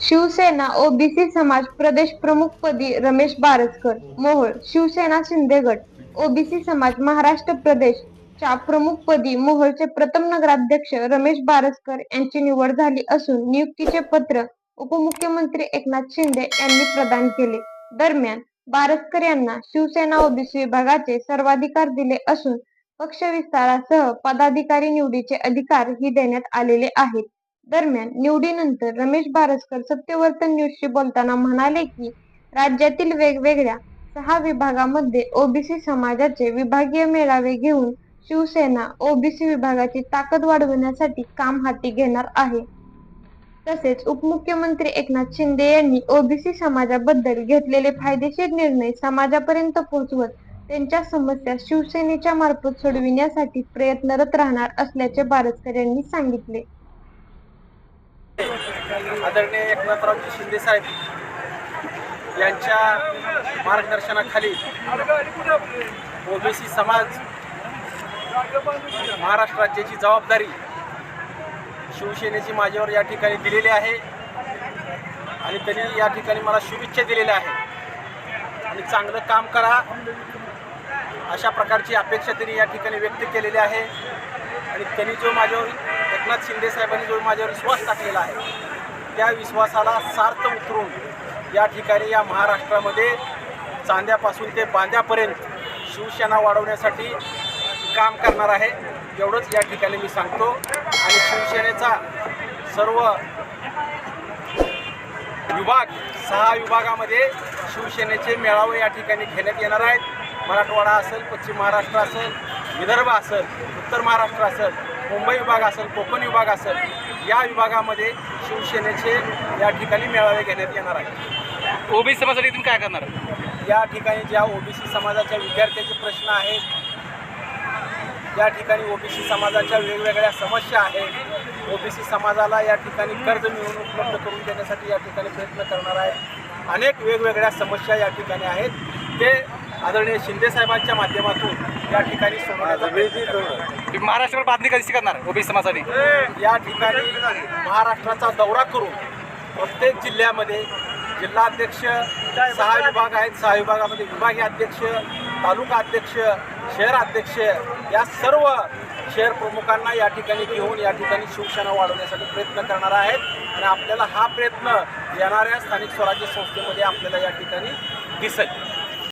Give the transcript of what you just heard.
Shiv Sena. OBC समाज प्रदेश प्रमुखपदी रमेश बारसकर मोहोळ शिवसेना शिंदे गट ओबीसी समाज महाराष्ट्र प्रदेश च्या प्रमुखपदी मोहोळचे प्रथम नगराध्यक्ष रमेश बारसकर यांची निवड झाली असून नियुक्तीचे पत्र उपमुख्यमंत्री एकनाथ शिंदे यांनी प्रदान केले. दरम्यान बारसकर यांना शिवसेना ओबीसी विभागाचे सर्वाधिकार दिले असून पक्ष विस्तारासह पदाधिकारी निवडीचे अधिकार ही देण्यात आलेले आहेत. दरम्यान निवडीनंतर रमेश भारसकर सत्यवर्तन न्यूजशी बोलताना म्हणाले की राज्यातील वेगवेगळ्या सहा विभागामध्ये ओबीसी समाजाचे विभागीय मेळावे घेऊन शिवसेना ओबीसी विभागाची ताकद वाढवण्यासाठी काम हाती घेणार आहे. तसेच उपमुख्यमंत्री एकनाथ शिंदे यांनी ओबीसी समाजाबद्दल घेतलेले फायदेशीर निर्णय समाजापर्यंत पोहोचवत त्यांच्या समस्या शिवसेनेच्या मार्फत सोडविण्यासाठी प्रयत्नरत राहणार असल्याचे बारसकर यांनी सांगितले. आदरणीय एकनाथरावजी शिंदे साहेब यांच्या मार्गदर्शनाखाली ओबीसी समाज महाराष्ट्र राज्याची जबाबदारी शिवसेनेची माझ्यावर या ठिकाणी दिलेली आहे. आणि त्यांनी या ठिकाणी मला शुभेच्छा दिलेल्या आहे आणि चांगलं काम करा. अशा प्रकारची अपेक्षा त्यांनी या ठिकाणी व्यक्त केलेली आहे. आणि त्यांनी जो माझ्यावर एकनाथ शिंदे साहेबांनी जो माझ्यावर विश्वास टाकलेला आहे त्या विश्वासाला सार्थ उतरून या ठिकाणी या महाराष्ट्रामध्ये चांद्यापासून ते बांद्यापर्यंत शिवसेना वाढवण्यासाठी काम करणार आहे. एवढंच या ठिकाणी मी सांगतो. आणि शिवसेनेचा सर्व विभाग सहा विभागामध्ये शिवसेनेचे मेळावे या ठिकाणी घेण्यात येणार आहेत. मराठवाडा असेल पश्चिम महाराष्ट्र असेल विदर्भ असेल उत्तर महाराष्ट्र असेल मुंबई विभाग असेल कोकण विभाग असेल या विभागामध्ये शिवसेनेचे या ठिकाणी मेळावे घेण्यात येणार आहेत. ओबीसी समाजासाठी तुम्ही काय करणार? या ठिकाणी ज्या ओबीसी समाजाच्या विद्यार्थ्यांचे प्रश्न आहेत या ठिकाणी ओबीसी समाजाच्या वेगवेगळ्या समस्या आहेत ओबीसी समाजाला या ठिकाणी कर्ज मिळवून उपलब्ध करून देण्यासाठी या ठिकाणी प्रयत्न करणार आहे अनेक वेगवेगळ्या समस्या या ठिकाणी आहेत. ते आदरणीय शिंदे साहेबांच्या माध्यमातून या ठिकाणी सोडवण्याचा प्रयत्न करणार तुम्ही महाराष्ट्रावर बातमी कशी करणार ओबीसी समाजासाठी या ठिकाणी महाराष्ट्राचा दौरा करून प्रत्येक जिल्ह्यामध्ये जिल्हाध्यक्ष सहा विभाग आहेत. सहा विभागामध्ये विभागीय अध्यक्ष तालुका अध्यक्ष शहर अध्यक्ष या सर्व शहर प्रमुखांना या ठिकाणी घेऊन या ठिकाणी शिवसेना वाढवण्यासाठी प्रयत्न करणार आहेत. आणि आपल्याला हा प्रयत्न येणाऱ्या स्थानिक स्वराज्य संस्थेमध्ये आपल्याला या ठिकाणी दिसेल.